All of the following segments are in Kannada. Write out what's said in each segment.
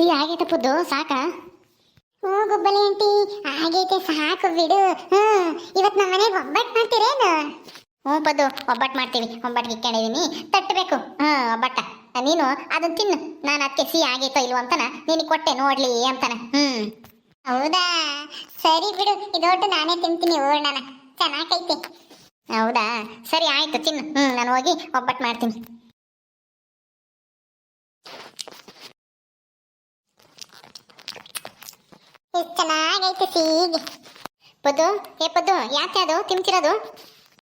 ಸಿಹಿ ಆಗೈತೆ ಪುದ್ದು, ಸಾಕ? ಹ್ಞೂ ಗುಬ್ಬಲಿ ಆಂಟಿ, ಆಗೈತೆ, ಸಾಕು ಬಿಡು. ಹ್ಞೂ ಇವತ್ತು ನಮ್ಮ ಮನೆಗೆ ಒಬ್ಬಟ್ಟು ಮಾಡ್ತೀರೇನು? ಹ್ಞೂ ಪದ್ದು ಒಬ್ಬಟ್ಟು ಮಾಡ್ತೀವಿ ಒಬ್ಬಟ್ಟು ಇಕ್ಕೊಂಡಿದ್ದೀನಿ ತಟ್ಟಬೇಕು ಹ್ಞೂ, ಒಬ್ಬಟ್ಟ. ನೀನು ಅದನ್ನ ತಿನ್ನು. ನಾನು ಅದಕ್ಕೆ ಸಿಹಿ ಆಗೈತೋ ಇಲ್ವೋ ಅಂತಾನ ನಿನಗೆ ಕೊಟ್ಟೆ, ನೋಡ್ಲಿ ಅಂತಾನ. ಹ್ಞೂ. ಹೌದಾ? ಸರಿ ಬಿಡು, ಇದೊಟ್ಟು ನಾನೇ ತಿಂತೀನಿ ಓಡೋಣ ಚೆನ್ನಾಗೈತೆ. ಹೌದಾ? ಸರಿ, ಆಯಿತು, ತಿನ್ನು. ಹ್ಞೂ, ನಾನು ಹೋಗಿ ಒಬ್ಬಟ್ಟು ಮಾಡ್ತೀನಿ. ಎಷ್ಟ್ ಚೆನ್ನಾಗೈತೆ ಸೀಗೆ. ಪದ್ದು, ಏ ಪದ್ದು, ಯಾಕೆ ಅದು? ತಿಂತಿರೋದು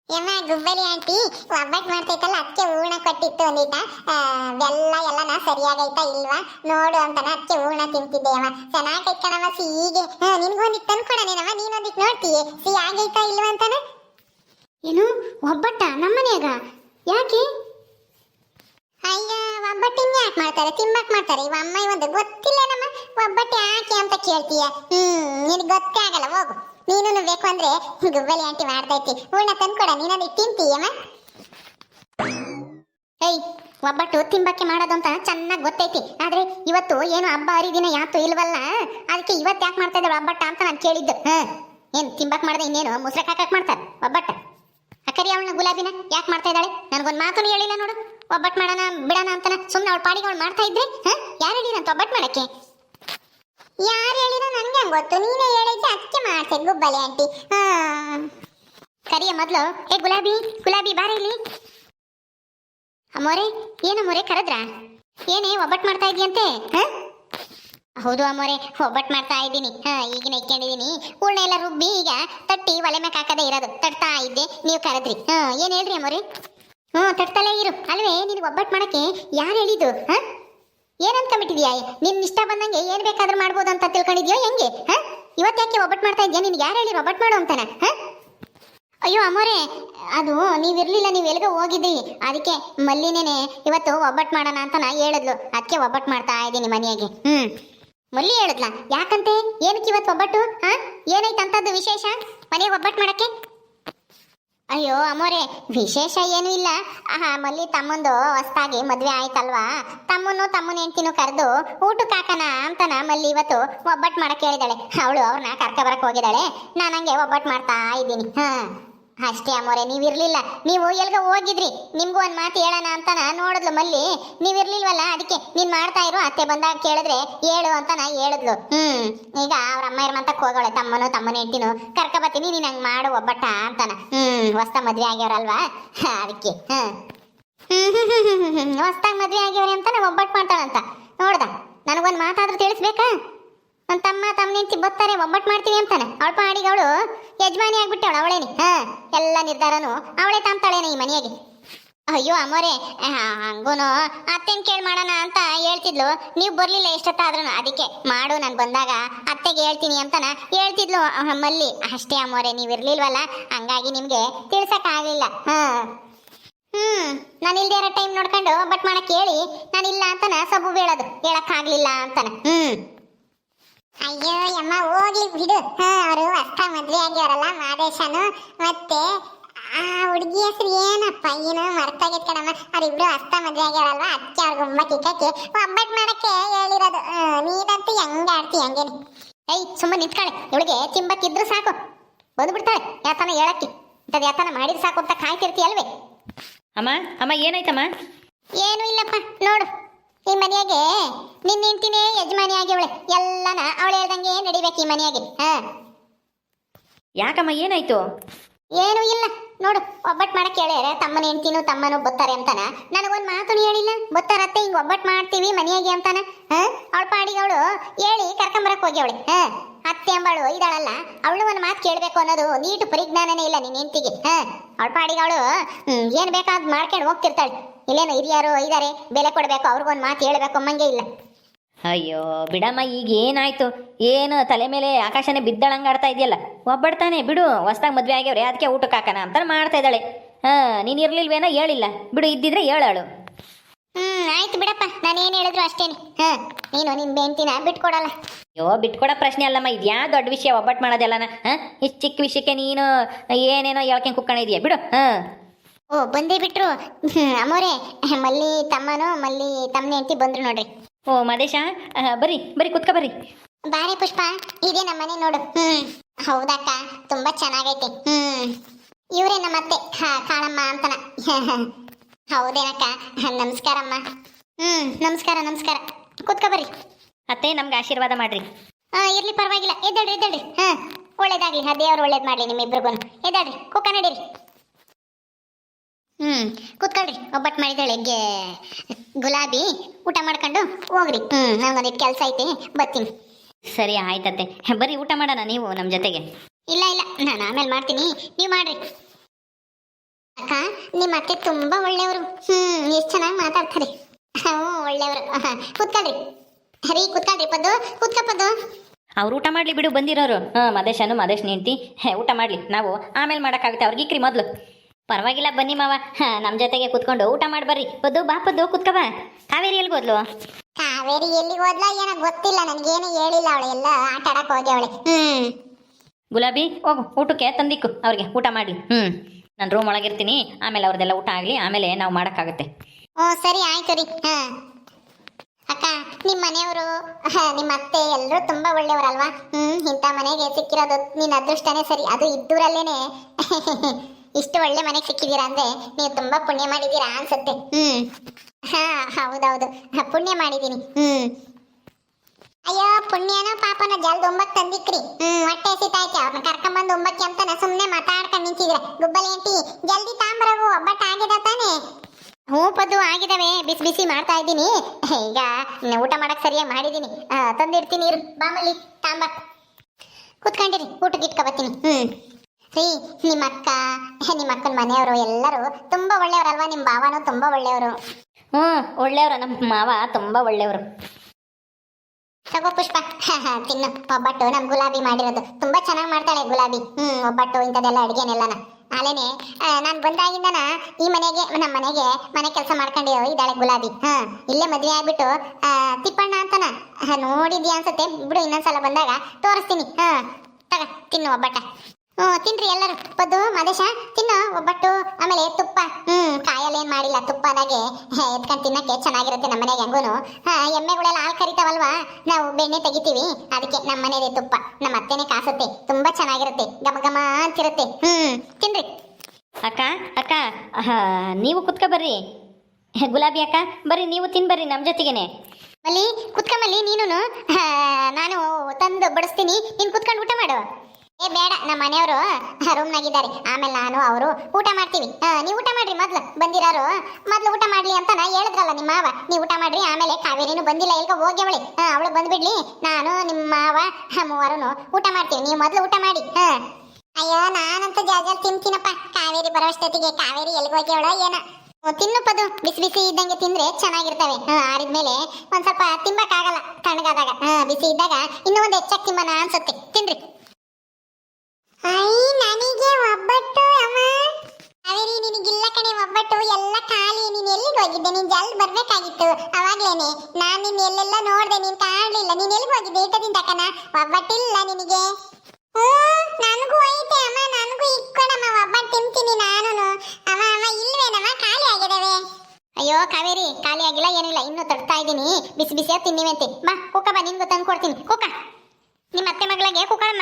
ಯಮ್ಮ, ಗುಬ್ಬಲಿ ಆಂಟಿ, ಒಬ್ಬಟ್ಟು ಮಾಡ್ತೈತಲ್ಲ, ಅದಕ್ಕೆ ಹೂರ್ಣ ಕೊಟ್ಟಿತ್ತು ಒಂದೀಟ ಬೆಲ್ಲ ಎಲ್ಲನ ಸರಿಯಾಗೈತಾ ಇಲ್ವಾ? ನೋಡು ಅಂತಾನ, ಅದಕ್ಕೆ ಹೂರ್ಣ ತಿಂತಿದ್ದೆ ಅವ ಚೆನ್ನಾಗೈತೆ ಕಣವ ಸೀಗೆ. ಹಾ ನಿನ್ಗೊಂದಿಟ್ಟು ತಂದ್ಕೊಡನೇನವ ನೀನೊಂದಿಟ್ಟು ನೋಡ್ತೀಯ? ಸಿಹಿ ಆಗೈತಾ ಇಲ್ವಾ ಅಂತಾನೆ? ಏನು, ಒಬ್ಬಟ್ಟ ನಮ್ಮನೆಯಾಗ? ಯಾಕೆ? ಅಯ್ಯ, ಒಬ್ಬಟ್ಟು ಯಾಕ್ ಮಾಡ್ತಾರೆ? ತಿಂಬಕ್ ಮಾಡ್ತಾರೆ. ಇವ ಅಮ್ಮ ಒಂದು ಗೊತ್ತಿಲ್ಲ ನಮ್ಮ ಒಬ್ಬಟ್ಟು ಯಾಕೆ ಅಂತ ಕೇಳ್ತೀಯ? ಹ್ಮ್, ನಿನಗೆ ಗೊತ್ತೇ ಆಗಲ್ಲ, ಹೋಗು. ನೀನು ಬೇಕು ಅಂದ್ರೆ ಗುಬ್ಬಲಿ ಆಂಟಿ ಮಾಡ್ತೈತಿ ಹೂರ್ಣ ತಂದ್ಕೊಡ ನೀನದು ತಿಂತೀಯಮ್ಮ ಏಯ್, ಒಬ್ಬಟ್ಟು ತಿಂಬಕ್ಕೆ ಮಾಡೋದು ಅಂತ ಚೆನ್ನಾಗಿ ಗೊತ್ತೈತಿ. ಆದ್ರೆ ಇವತ್ತು ಏನು ಹಬ್ಬ, ಹರಿದಿನ ಯಾತು ಇಲ್ವಲ್ಲ? ಅದಕ್ಕೆ ಇವತ್ತು ಯಾಕೆ ಮಾಡ್ತಾ ಇದ್ದಾಳೆ ಒಬ್ಬಟ್ಟ ಅಂತ ನಾನು ಕೇಳಿದ್ದು. ಏನು, ತಿಂಬಕ್ ಮಾಡ್ದೆ ಇನ್ನೇನು? ಮುಸ್ರಕ್ ಹಾಕಕ್ ಮಾಡ್ತಾರೆ ಒಬ್ಬಟ್ಟ? ಅಕ್ಕರಿ ಅವಳನ್ನ ಗುಲಾಬಿನ ಯಾಕೆ ಮಾಡ್ತಾ ಇದ್ದಾಳೆ? ನನಗೊಂದು ಮಾತು ಹೇಳಿಲ್ಲ ನೋಡು. ಒಬ್ಬಟ್ಟು ಮಾಡೋಣ, ಬಿಡೋಣ ಅಂತಾನ ಸುಮ್ಮನೆ ಅವಳ ಪಾಡಿಗೆ ಅವಳು ಮಾಡ್ತಾ ಇದ್ರೆ, ಹಾಂ? ಯಾರು ಹೇಳಿನಂತ ಒಬ್ಬಟ್ಟು ಮಾಡಕ್ಕೆ? ಯಾರು ಹೇಳಿದ ನನಗೆ ಹೆಂಗ್ ಗೊತ್ತು. ನೀನೇ ಹೇಳಿದ್ದೆ, ಅದಕ್ಕೆ ಮಾಡ್ತೆ ಗುಬ್ಬಲಿ ಆಂಟಿ. ಕರಿಯ ಮೊದ್ಲು. ಏ, ಗುಲಾಬಿ ಗುಲಾಬಿ, ಬಾರ ಇಲ್ಲಿ. ಅಮ್ಮೋರೆ ಏನಮ್ಮೋರೆ ಕರೆದ್ರ? ಏನೇ ಒಬ್ಬಟ್ಟು ಮಾಡ್ತಾ ಇದೆಯಂತೆ ಹಾಂ? ಹೌದು ಅಮ್ಮೋರೆ ಒಬ್ಬಟ್ಟು ಮಾಡ್ತಾ ಇದ್ದೀನಿ. ಹಾ, ಈಗಿನ ಇಕ್ಕೊಂಡಿದ್ದೀನಿ. ಹೂರ್ಣ ಎಲ್ಲ ರುಬ್ಬಿ ಈಗ ತಟ್ಟಿ ಒಲೆ ಮ್ಯಾಕ್ ಹಾಕದೇ ಇರೋದು. ತಟ್ತಾ ಇದ್ದೆ, ನೀವು ಕರೆದ್ರಿ. ಹಾ, ಏನು ಹೇಳ್ರಿ ಅಮ್ಮೋರೆ? ಹ್ಞೂ ತಟ್ತಲೇ ಇರು. ಅಲ್ವೇ ನೀನು ಒಬ್ಬಟ್ಟು ಮಾಡೋಕ್ಕೆ ಯಾರು ಹೇಳಿದ್ದು, ಹಾಂ? ಏನು ಅನ್ಕೊಂಬಿಟ್ಟಿದ್ಯಾ ನಿನ್ನ ಇಷ್ಟ ಬಂದಂಗೆ ಏನು ಬೇಕಾದ್ರೂ ಮಾಡ್ಬೋದು ಅಂತ ತಿಳ್ಕೊಂಡಿದ್ಯೋ ಹೆಂಗೆ, ಹಾಂ? ಇವತ್ತು ಯಾಕೆ ಒಬ್ಬಟ್ಟು ಮಾಡ್ತಾ ಇದ್ಯಾ? ನಿನ್ಗೆ ಯಾರು ಹೇಳಿ ಒಬ್ಬಟ್ಟು ಮಾಡು ಅಂತಾನೆ, ಹಾಂ? ಅಯ್ಯೋ, ಅಮ್ಮೋರೆ, ಅದು ನೀವಿರಲಿಲ್ಲ ನೀವು ಎಲ್ಲಿಗೆ ಹೋಗಿದ್ರಿ ಅದಕ್ಕೆ ಮಲ್ಲಿನೇನೆ ಇವತ್ತು ಒಬ್ಬಟ್ಟು ಮಾಡೋಣ ಅಂತ ನಾ ಹೇಳಿದ್ಲು. ಅದಕ್ಕೆ ಒಬ್ಬಟ್ಟು ಮಾಡ್ತಾ ಇದ್ದೀನಿ ಮನೆಯಾಗೆ. ಹ್ಞೂ. ಮಲ್ಲಿ ಹೇಳಿದ್ಲ? ಯಾಕಂತೆ? ಏನಕ್ಕೆ ಇವತ್ತು ಒಬ್ಬಟ್ಟು, ಹಾಂ? ಏನೈತೆ ಅಂತದ್ದು ವಿಶೇಷ? ಮನೆಗೆ ಒಬ್ಬಟ್ಟು ಮಾಡಕ್ಕೆ? ಅಯ್ಯೋ, ಅಮ್ಮೋರೆ, ವಿಶೇಷ ಏನೂ ಇಲ್ಲ. ಆಹಾ, ಮಲ್ಲಿ ತಮ್ಮಂದು ಹೊಸ್ತಾಗಿ ಮದ್ವೆ ಆಯ್ತಲ್ವಾ? ತಮ್ಮನು ತಮ್ಮನ ಹೆಂಡ್ತಿನೂ ಕರೆದು ಊಟಕ್ಕೆ ಹಾಕನ ಅಂತನ ಮಲ್ಲಿ ಇವತ್ತು ಒಬ್ಬಟ್ಟು ಮಾಡಕ್ಕೆ ಹೇಳಿದಾಳೆ ಅವಳು ಅವ್ರನ್ನ ಕರ್ಕ ಬರಕ್ಕೆ ಹೋಗಿದ್ದಾಳೆ. ನಾನು ಹಂಗೆ ಒಬ್ಬಟ್ಟು ಮಾಡ್ತಾ ಇದ್ದೀನಿ. ಹಾ. ಅಷ್ಟೇ ಅಮ್ಮೋರೆ, ನೀವಿರಲಿಲ್ಲ. ನೀವು ಎಲ್ಗ ಹೋಗಿದ್ರಿ. ನಿಮ್ಗೂ ಒಂದು ಮಾತು ಹೇಳೋಣ ಅಂತಾನ ನೋಡಿದ್ಲು ಮಲ್ಲಿ. ನೀವಿರ್ಲಿಲ್ವಲ್ಲ ಅದಕ್ಕೆ ನೀನ್ ಮಾಡ್ತಾ ಇರೋ, ಅತ್ತೆ ಬಂದಾಗ ಕೇಳಿದ್ರೆ ಹೇಳು ಅಂತ ನಾ ಹೇಳಿದ್ಲು. ಹ್ಮ್, ಈಗ ಅವ್ರ ಅಮ್ಮ ಇರ್ಮಂತ ಹೋಗೋಳೆ, ತಮ್ಮನು ತಮ್ಮನ ಹೆಂಡ್ತಿನು ಕರ್ಕ ಬರ್ತೀನಿ, ನೀನ್ ಹಂಗ್ ಮಾಡು, ಒಬ್ಬಟ್ಟ ಅಂತಾನ. ಹ್ಮ್, ಹೊಸ್ತ ಮದ್ವೆ ಆಗ್ಯವ್ರಲ್ವಾ? ಅದಕ್ಕೆ ಹ್ಮ್ ಹ್ಮ್ ಮದುವೆ ಮದ್ವೆ ಆಗ್ಯವ್ರೆ ಅಂತ ನಾ ಒಬ್ಬಟ್ಟು ಮಾಡ್ತಾಳಂತ. ನೋಡ್ದ, ನನಗೊಂದು ಮಾತಾದ್ರೂ ತಿಳಿಸ್ಬೇಕಾ? ನನ್ನ ತಮ್ಮ ತಮ್ಮ ನಿಂತಿ ಬರ್ತಾರೆ ಒಬ್ಬಟ್ಟು ಮಾಡ್ತೀನಿ ಅಂತಾನೆ. ಅವಳ ಪಾಡಿಗೆ ಅವಳು ಯಜಮಾನಿ ಆಗ್ಬಿಟ್ಟವಳು ಅವಳೇನೆ. ಹಾ, ಎಲ್ಲ ನಿರ್ಧಾರನು ಅವಳೇ ತಾಂತಾಳೇನೆ ಈ ಮನೆಯಾಗೆ. ಅಯ್ಯೋ ಅಮ್ಮೋರೆ ಹಂಗೂನು ಅತ್ತೆನ್ ಕೇಳಿ ಮಾಡೋಣ ಅಂತ ಹೇಳ್ತಿದ್ಲು. ನೀವು ಬರ್ಲಿಲ್ಲ ಎಷ್ಟೊತ್ತಾದ್ರೂ ಅದಕ್ಕೆ ಮಾಡು, ನಾನು ಬಂದಾಗ ಅತ್ತೆಗೆ ಹೇಳ್ತೀನಿ ಅಂತನ ಹೇಳ್ತಿದ್ಲು. ಮಲ್ಲಿ ಅಷ್ಟೇ ಅಮ್ಮೋರೆ, ನೀವು ಇರ್ಲಿಲ್ವಲ್ಲ, ಹಂಗಾಗಿ ನಿಮ್ಗೆ ತಿಳ್ಸಕ್ ಆಗ್ಲಿಲ್ಲ. ಹ್ಮ್, ನಾನು ಇಲ್ದೇ ಇರೋ ಟೈಮ್ ನೋಡ್ಕೊಂಡು ಬಟ್ ಮಾಡಕ್ ಹೇಳಿ, ನಾನು ಇಲ್ಲ ಅಂತನ ಸಬು ಬೀಳೋದು ಹೇಳಕ್ ಆಗ್ಲಿಲ್ಲ ಅಂತಾನ. ಹ್ಮ್. ಅಯ್ಯೋ ಅಮ್ಮ ಹೋಗ್ಲಿ ಬಿಡು. ಹಾ ಅವರು ಅಷ್ಟ ಮದ್ವೆ ಆಗ್ಯಾರಲ್ಲ ಮಾದೇಶನು. ಮತ್ತೆ ಆ ಹುಡುಗಿ ಹೆಸರು ಏನಪ್ಪ? ಏನು ಮರ್ತಾಗೈತ್ ಕಣಮ್ಮ. ಅವ್ರಿಬ್ರು ಅಷ್ಟ ಮದ್ವೆ ಆಗ್ಯಾರಲ್ವಾ? ಅದಕ್ಕೆ ಅವ್ರಿಗೆ ಒಂಬತ್ತು ಇಕ್ಕಕ್ಕೆ ಒಬ್ಬಟ್ಟು ಮಾಡಕ್ಕೆ ಹೇಳಿರೋದು. ನೀನಂತೂ ಹೆಂಗ ಆಡ್ತಿ ಹಂಗೇನೆ? ಏಯ್ ಸುಮ್ಮನೆ ನಿಂತ್ಕೊಳ್ಳಿ ಇವಳಿಗೆ ತಿಂಬಕ್ಕಿದ್ರು ಸಾಕು. ಬಂದ್ಬಿಡ್ತಾಳೆ. ಯಾತನ ಹೇಳಕ್ಕೆ. ಇಂಥದ್ದು ಯಾತನ ಮಾಡಿದ್ರೆ ಸಾಕು ಅಂತ ಕಾಯ್ತಿರ್ತೀಯಲ್ವೇ? ಅಮ್ಮ ಅಮ್ಮ ಏನಾಯ್ತಮ್ಮ? ಏನು ಇಲ್ಲಪ್ಪ ನೋಡು ಈ ಮನೆಯಾಗೆ ನಿನ್ನ ಹೆಂಡತಿನೇ ಯಜಮಾನಿ ಅವಳೆ. ಎಲ್ಲನ ಅವಳು ಹೇಳ್ದಂಗೆ ನಡಿಬೇಕು ಈ ಮನೆಯಾಗೆ. ಹಾ. ಯಾಕಮ್ಮ ಏನಾಯ್ತು? ಏನು ಇಲ್ಲ. ನೋಡು ಒಬ್ಬಟ್ಟು ಮಾಡಕ್ಕೆ ಹೇಳ್ಯಾರ ತಮ್ಮನ ಹೆಂಡ್ತಿನೂ ತಮ್ಮನು ಬತ್ತಾರೆ ಅಂತಾನ. ನನಗೊಂದು ಮಾತು ಹೇಳಿಲ್ಲ. ಬತ್ತಾರತ್ತೆ ಹಿಂಗೆ ಒಬ್ಬಟ್ಟು ಮಾಡ್ತೀವಿ ಮನೆಯಾಗೆ ಅಂತಾನ. ಹಾ? ಅವಳ ಪಾಡಿಗೆ ಅವಳು ಹೇಳಿ ಕರ್ಕೊಂಬರಕ್ಕೆ ಹೋಗ್ಯವಳೆ. ಹಾ? ಅತ್ತೆ ಅಂಬಳು ಇದಾಳಲ್ಲ ಅವಳು ಒಂದು ಮಾತು ಕೇಳಬೇಕು ಅನ್ನೋದು ನೀಟು ಪರಿಜ್ಞಾನನೇ ಇಲ್ಲ ನಿನ್ನ ಹೆಂಡತಿಗೆ. ಹಾ? ಅವಳ ಪಾಡಿಗೆ ಅವಳು ಏನು ಬೇಕಾದ್ ಮಾಡ್ಕೊಂಡು ಹೋಗ್ತಿರ್ತಾಳೆ. ಇಲ್ಲೇನು ಹಿರಿಯರು ಇದಾರೆ ಬೆಲೆ ಕೊಡಬೇಕು ಅವ್ರಿಗೊಂದು ಮಾತು ಹೇಳಬೇಕು ಅಮ್ಮಂಗೆ ಇಲ್ಲ. ಅಯ್ಯೋ ಬಿಡಮ್ಮ ಈಗ ಏನಾಯ್ತು? ಏನು ತಲೆ ಮೇಲೆ ಆಕಾಶನೇ ಬಿದ್ದಳಂಗೆ ಆಡ್ತಾ ಇದೆಯಲ್ಲ? ಒಬ್ಬಡ್ತಾನೆ ಬಿಡು ಹೊಸ್ದಾಗ ಮದುವೆ ಆಗ್ಯವ್ರೆ ಅದಕ್ಕೆ ಊಟಕ್ಕೆ ಹಾಕೋಣ ಅಂತ ಮಾಡ್ತಾ ಇದ್ದಾಳೆ. ಹಾಂ ನೀನು ಇರ್ಲಿಲ್ವೇನೋ ಹೇಳಿಲ್ಲ. ಬಿಡು ಇದ್ದಿದ್ರೆ ಹೇಳಾಳು. ಹ್ಮ್ ಆಯ್ತು ಬಿಡಪ್ಪ ನಾನು ಏನು ಹೇಳಿದ್ರು ಅಷ್ಟೇನೆ ಹಾ ನೀನು ನಿನ್ ಹೆಂಡ್ತಿನ ಬಿಟ್ಕೊಡಲ್ಲ. ಅಯ್ಯೋ ಬಿಟ್ಕೊಡೋ ಪ್ರಶ್ನೆ ಅಲ್ಲಮ್ಮ ಇದು ಯಾವ ದೊಡ್ಡ ವಿಷಯ ಒಬ್ಬಟ್ಟು ಮಾಡೋದೆಲ್ಲನ? ಹಾಂ ಇಷ್ಟು ಚಿಕ್ಕ ವಿಷಯಕ್ಕೆ ನೀನು ಏನೇನೋ ಹೇಳ್ಕೊಂಡು ಕುಕ್ಕೊಂಡಿದ್ಯಾ ಬಿಡು ಹಾಂ. ಓ ಬಂದೇ ಬಿಟ್ರು. ಅಮ್ಮೋರೆ ಮಲ್ಲಿ ತಮ್ಮನು ಮಲ್ಲಿ ತಮ್ಮನ ಹೆಂಡತಿ ಬಂದ್ರು ನೋಡ್ರಿ. ಓ ಮದೇಶ ಬರ್ರಿ ಬರ್ರಿ ಕುತ್ಕ ಬರ್ರಿ. ಬಾರಿ ಪುಷ್ಪ ಇದೇ ನಮ್ಮನೆ ನೋಡು. ಹ್ಮ್. ಹೌದಕ್ಕ ತುಂಬಾ ಚೆನ್ನಾಗೈತೆ. ಹ್ಮ್. ನಮ್ಮ ಅತ್ತೆ ಹಾ ಕಾಳಮ್ಮ ಅಂತನ. ಹೌದೇನಕ್ಕ ನಮಸ್ಕಾರಮ್ಮ. ಹ್ಮ್ ನಮಸ್ಕಾರ ನಮಸ್ಕಾರ. ಕುತ್ಕ ಬರ್ರಿ. ಅತ್ತೆ ನಮ್ಗೆ ಆಶೀರ್ವಾದ ಮಾಡ್ರಿ. ಹಾ ಇರ್ಲಿ ಪರವಾಗಿಲ್ಲ. ಎದ್ದೇಳ್ರಿ ಎದ್ದೇಳ್ರಿ. ಹಾ ಒಳ್ಳೇದಾಗ್ಲಿ ಆ ದೇವ್ರು ಒಳ್ಳೇದ್ ಮಾಡ್ಲಿ ನಿಮ್ಮಿಬ್ರಿಗೂ ಎದ್ದಾಡ್ರಿ ಕುಕ್ಕ ನಡೀರಿ. ಹ್ಮ್ ಕೂತ್ಕೊಳ್ರಿ. ಒಬ್ಬಟ್ಟು ಮಾಡಿದಾಳೆ ಗುಲಾಬಿ. ಊಟ ಮಾಡ್ಕೊಂಡು ಹೋಗ್ರಿ. ಹ್ಮ್ ನಂಗೊಂದಿಟ್ಟು ಕೆಲಸ ಐತೆ ಬರ್ತೀನಿ. ಸರಿ ಆಯ್ತತ್ತೆ. ಬರ್ರಿ ಊಟ ಮಾಡೋಣ ನೀವು ನಮ್ಮ ಜೊತೆಗೆ. ಇಲ್ಲ ಇಲ್ಲ. ನಾನು ಆಮೇಲೆ ಮಾಡ್ತೀನಿ. ನೀವು ಮಾಡ್ರಿ. ಅಕ್ಕ ನಿಮ್ಮ ಅತ್ತೆ ತುಂಬಾ ಒಳ್ಳೆಯವರು. ಹ್ಮ್ ಎಷ್ಟು ಚೆನ್ನಾಗಿ ಮಾತಾಡ್ತಾರೆ. ಹ್ಞೂ ಒಳ್ಳೆಯವರು. ಕೂತ್ಕೊಳ್ರಿ. ಹರಿ ಕೂತ್ಕೊಳ್ರಿ ಪದ್ದು. ಕೂತ್ಕ ಪದ್ದು. ಅವ್ರು ಊಟ ಮಾಡ್ಲಿ ಬಿಡು ಬಂದಿರೋರು. ಹಾಂ ಮದೇಶನು ಮದೇಶ್ ನಿಂತಿ ಊಟ ಮಾಡ್ಲಿ. ನಾವು ಆಮೇಲೆ ಮಾಡೋಕ್ಕಾಗುತ್ತೆ. ಅವ್ರಿಗೆ ಇಕ್ರಿ ಮೊದಲು. ಪರವಾಗಿಲ್ಲ ಬನ್ನಿ ಮಾವ. ಹಾಂ ನಮ್ಮ ಜೊತೆಗೆ ಕುತ್ಕೊಂಡು ಊಟ ಮಾಡಿ ಬರ್ರಿ. ಪದ್ದು ಬಾ ಪದ್ದು ಕಾವೇರಿ ಬಾ. ಕಾವೇರಿ ಎಲ್ಗೋದ್ಲು ಕಾವೇರಿ ಎಲ್ಲಿ ಹೋದ್ಲ ಏನೋ ಗೊತ್ತಿಲ್ಲ ನನಗೇನು ಹೇಳಿಲ್ಲ ಅವಳು ಎಲ್ಲ. ಆಟ ಆಡಕ್ ಹೋಗ್ಯವಳೆ ಹ್ಮ್. ಗುಲಾಬಿ ಹೋಗು ಊಟಕ್ಕೆ ತಂದಿಕ್ಕು ಅವ್ರಿಗೆ. ಊಟ ಮಾಡಿ ಹ್ಞೂ ನಾನು ರೂಮ್ ಒಳಗಿರ್ತೀನಿ. ಆಮೇಲೆ ಅವ್ರದ್ದೆಲ್ಲ ಊಟ ಆಗಲಿ. ಆಮೇಲೆ ನಾವು ಮಾಡೋಕ್ಕಾಗುತ್ತೆ. ಓ ಸರಿ ಆಯ್ತು ರೀ. ಹಾ. ಅಕ್ಕ ನಿಮ್ಮ ಮನೆಯವರು ನಿಮ್ಮ ಅತ್ತೆ ಎಲ್ಲರೂ ತುಂಬಾ ಒಳ್ಳೆಯವರಲ್ವಾ? ಹ್ಮ್ ಇಂಥ ಮನೆಗೆ ಸಿಕ್ಕಿರೋದು ನಿನ್ನ ಅದೃಷ್ಟನೇ ಸರಿ. ಅದು ಇದ್ದೂರಲ್ಲೇನೆ. ಇಷ್ಟು ಒಳ್ಳೆ ಮನೆಗೆ ಸಿಕ್ಕಿದ್ದೀರಾ ಅಂದ್ರೆ ನೀವು ತುಂಬಾ ಪುಣ್ಯ ಮಾಡಿದ್ದೀರಾ ಅನ್ಸುತ್ತೆ. ಹ್ಮ್. ಹಾ ಹೌದೌದು. ಪುಣ್ಯ ಮಾಡಿದೀನಿ ಹ್ಮ್. ಅಯ್ಯೋ ಪುಣ್ಯನೋ ಪಾಪನ ಜಲ್ದಿ ಉಂಬಕ್ ತಂದಿಕ್ರಿ. ಹ್ಮ್. ಹೊಟ್ಟೆ ಹಸಿತಾಯ್ತು. ಅವ್ರನ್ನ ಕರ್ಕೊಂಬಂದು ಉಂಬಕ್ಕೆ ಅಂತಾನೆ ಸುಮ್ನೆ ಮಾತಾಡ್ಕೊಂಡು ನಿಂತಿದ್ರೆ ಗುಬ್ಬಲಿ ಏಂಟಿ ಜಲ್ದಿ ತಾಂಬರವು. ಒಬ್ಬಟ್ಟು ಆಗಿದೆ ತಾನೇ. ಹ್ಞೂ ಪದ್ದು ಆಗಿದಾವೆ. ಬಿಸಿ ಬಿಸಿ ಮಾಡ್ತಾ ಇದ್ದೀನಿ. ಈಗ ನಾ ಊಟ ಮಾಡಕ್ ಸರಿಯಾಗಿ ಮಾಡಿದೀನಿ ತಂದಿರ್ತೀನಿ ಬಾಮಲ್ಲಿ ತಾಂಬ. ಕೂತ್ಕೊಂಡಿರಿ ಊಟಕ್ಕೆ ಇಟ್ಕೊಬತ್ತೀನಿ ಹ್ಮ್. ರೀ ನಿಮ್ಮ ಅಕ್ಕ ನಿಮ್ಮ ಅಕ್ಕನ ಮನೆಯವರು ಎಲ್ಲರೂ ತುಂಬಾ ಒಳ್ಳೆಯವರಲ್ವಾ? ನಿಮ್ಮ ಭಾವನೂ ತುಂಬಾ ಒಳ್ಳೆಯವರು. ಹ್ಞೂ ಒಳ್ಳೆಯವರು ನಮ್ಮ ಮಾವ ತುಂಬಾ ಒಳ್ಳೆಯವರು. ತಗೋ ಪುಷ್ಪ ತಿನ್ನು. ಒಬ್ಬಟ್ಟು ನಮ್ಮ ಗುಲಾಬಿ ಮಾಡಿರೋದು. ತುಂಬಾ ಚೆನ್ನಾಗಿ ಮಾಡ್ತಾಳೆ ಗುಲಾಬಿ. ಹ್ಮ್ ಒಬ್ಬಟ್ಟು ಇಂಥದ್ದೆಲ್ಲ ಅಡುಗೆನೆಲ್ಲನ. ಅಲ್ಲೇನೆ ನಾನು ಬಂದಾಗಿಂದನ ಈ ಮನೆಗೆ ನಮ್ಮ ಮನೆಗೆ ಮನೆ ಕೆಲಸ ಮಾಡ್ಕೊಂಡು ಇದ್ದಾಳೆ ಗುಲಾಬಿ. ಹಾ ಇಲ್ಲೇ ಮದ್ವೆ ಆಗ್ಬಿಟ್ಟು ತಿಪ್ಪಣ್ಣ ಅಂತನ. ನೋಡಿದ್ಯಾ ಅನ್ಸುತ್ತೆ. ಬಿಡು ಇನ್ನೊಂದ್ಸಲ ಬಂದಾಗ ತೋರಿಸ್ತೀನಿ. ಹಾ ತಗ ತಿನ್ನು ಒಬ್ಬಟ್ಟ. ಹ್ಞೂ ತಿನ್ರಿ ಎಲ್ಲರೂ. ಪದ್ದು ಮದೇಶ ತಿನ್ನು ಒಬ್ಬಟ್ಟು ಆಮೇಲೆ ತುಪ್ಪ. ಹ್ಮ್ ಕಾಯಲ್ಲಿ ಏನ್ ಮಾಡಿಲ್ಲ ತುಪ್ಪದಾಗೆ. ಎತ್ಕೊಂಡು ತಿನ್ನಕ್ಕೆ ಚೆನ್ನಾಗಿರುತ್ತೆ ನಮ್ಮ ಮನೆಗೆ ಹೆಂಗೂನು. ಹಾ ಎಮ್ಮೆಗಳೆಲ್ಲ ಹಾಲು ಕರಿತಾವಲ್ವಾ? ನಾವು ಬೆಣ್ಣೆ ತೆಗಿತೀವಿ. ಅದಕ್ಕೆ ನಮ್ಮ ಮನೆದೇ ತುಪ್ಪ. ನಮ್ಮ ಅತ್ತೆನೇ ಕಾಸುತ್ತೆ. ತುಂಬಾ ಚೆನ್ನಾಗಿರುತ್ತೆ. ಗಮ ಗಮ ಅಂತಿರುತ್ತೆ. ಹ್ಮ್ ತಿನ್ರಿ. ಅಕ್ಕ ಅಕ್ಕ ನೀವು ಕುತ್ಕ ಬರ್ರಿ. ಗುಲಾಬಿ ಅಕ್ಕ ಬರ್ರಿ ನೀವು ತಿನ್ ಬರ್ರಿ ನಮ್ಮ ಜೊತೆಗೇನೆ. ಮಲ್ಲಿ ಕುತ್ಕೊಂಬಲ್ಲಿ ನೀನು ನಾನು ತಂದು ಬಡಿಸ್ತೀನಿ. ನೀನು ಕುತ್ಕೊಂಡು ಊಟ ಮಾಡು. ಏ, ಬೇಡ ನಮ್ಮ ಮನೆಯವರು ರೂಮ್ನಾಗಿದ್ದಾರೆ. ಆಮೇಲೆ ನಾನು, ಅವರು ಊಟ ಮಾಡ್ತೀವಿ. ನೀವು ಊಟ ಮಾಡ್ರಿ ಮೊದ್ಲು. ಬಂದಿರೋರು, ಮೊದ್ಲು ಊಟ ಮಾಡ್ಲಿ ಅಂತ ನಾ ಹೇಳಿದ್ರಲ್ಲ ನಿಮ್ಮ ಮಾವ. ನೀವು ಊಟ ಮಾಡ್ರಿ, ಆಮೇಲೆ ಕಾವೇರಿನೂ ಬಂದಿಲ್ಲ ಎಲ್ಕೋ ಹೋಗ್ಯವಳಿ. ಅವಳು ಬಂದ್ಬಿಡ್ಲಿ. ನಾನು ನಿಮ್ಮ ಮಾವ ಮೂವರು ಊಟ ಮಾಡ್ತೀವಿ. ನೀವು ಮೊದ್ಲು ಊಟ ಮಾಡಿ, ಹಾ. ಅಯ್ಯೋ, ನಾನಂತೂ ಜಾಜಲ್ ತಿಂತೀನಪ್ಪ. ಕಾವೇರಿ ಬರೋಷ್ಟೊತ್ತಿಗೆ ಕಾವೇರಿ ಎಲ್ಗೆ ಹೋಗ್ಯವಳ ಏನ. ತಿನ್ನಪ್ಪದು ತಿನ್ನು ಪದು. ಬಿಸಿ ಬಿಸಿ ಇದ್ದಂಗೆ ತಿಂದ್ರೆ ಚೆನ್ನಾಗಿರ್ತವೆ. ಆರಿದ್ಮೇಲೆ ಒಂದ್ ಸ್ವಲ್ಪ ತಿಂಬಕ್ಕಾಗಲ್ಲ ತಣ್ಣಗಾದಾಗ. ಬಿಸಿ ಇದ್ದಾಗ ಇನ್ನೂ ಒಂದು ಹೆಚ್ಚಾಗಿ ತಿಂಬನ ಅನ್ಸುತ್ತೆ. ತಿನ್ರಿ. ಐ, ನನಗೆ ಒಬ್ಬಟ್ಟು, ಅಮ್ಮ. ಕಾವೇರಿ ನಿನಗಿಲ್ಲ ಕಣೆ ಒಬ್ಬಟ್ಟು. ಎಲ್ಲ ಖಾಲಿ. ನೀನು ಎಲ್ಲಿಗೆ ಹೋಗಿದ್ದೆ? ನೀನು ಜಲ್ದಿ ಬರ್ಬೇಕಾಗಿತ್ತು. ಅವಾಗ್ಲೇನೆ. ನಾನು ನಿನ್ನ ಎಲ್ಲೆಲ್ಲ ನೋಡಿದೆ. ನೀನು ಕಾಣಲಿಲ್ಲ. ನೀನು ಎಲ್ಲಿಗೆ ಹೋಗಿದ್ದೆ? ಇಟ್ಟದಿಂದ ಕಣ. ಒಬ್ಬಟ್ಟಿಲ್ಲ ನಿನಗೆ. ನನಗೂ ಐತೆ, ಅಮ್ಮ. ನನಗೂ ಇಕ್ಕೊಡಮ್ಮ ಒಬ್ಬಟ್ಟು ತಿಂತೀನಿ ನಾನು ಅವ ಅವ ಇಲ್ವೇನಮ್ಮ? ಖಾಲಿ ಆಗಿದಾವೆ ಅಯ್ಯೋ, ಕಾವೇರಿ. ಖಾಲಿ ಆಗಿಲ್ಲ, ಏನಿಲ್ಲ. ಇನ್ನೂ ತಡ್ತಾ ಇದ್ದೀನಿ. ಬಿಸಿ ಬಿಸಿಯಾಗಿ ತಿನ್ನಿವಂತೆ ಬಾ ಕುಕ್ಕ ಬಾ. ತಂದು ಕೊಡ್ತೀನಿ ಕುಕ್ಕ ನಿಮ್ಮ ಅತ್ತೆ ಮಗಳಿಗೆ ಕುಕ್ಕಳಮ್ಮ